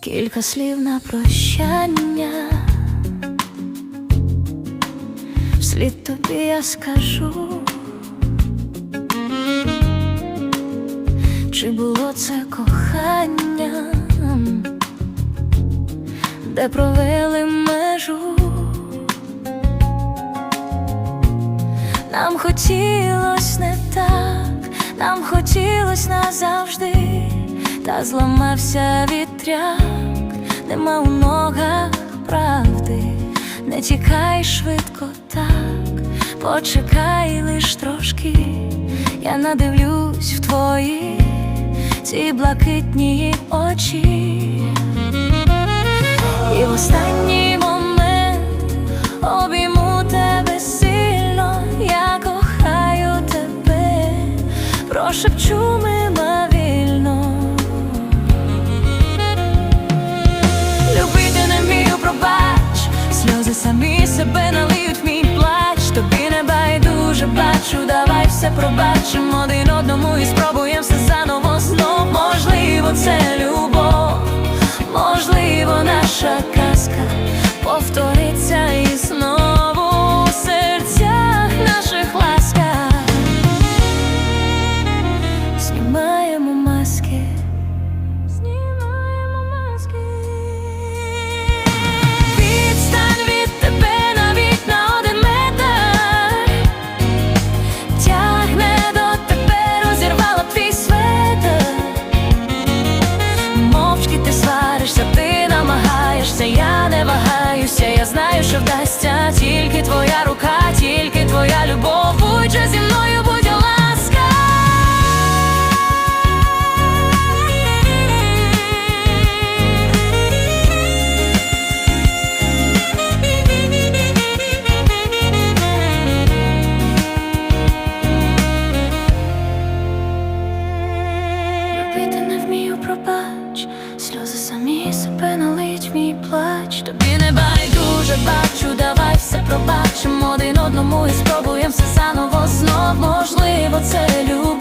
кілька слів на прощання. Вслід тобі я скажу, чи було це кохання, де провели межу. Нам хотілось не так, нам хотілось назавжди, та зламався вітряк, нема у ногах правди, не тікай швидко так, почекай лиш трошки, я надивлюсь в твої ці блакитні очі. І в останній момент обійму тебе сильно, я кохаю тебе, прошепчу мимовільно. Все пробачимо один одному і спробуємо все заново знов. Можливо, це любов, можливо, наша казка повториться не вагаюся, я знаю, що вдасться тільки твоя рука, тільки твоя любов. Будь же зі мною, будь ласка. Любити не вмію, пробач, сльози самі себе мій плач. Тобі не байдуже бачу, давай все пробачимо один одному і спробуємо все заново знов. Можливо, це любов,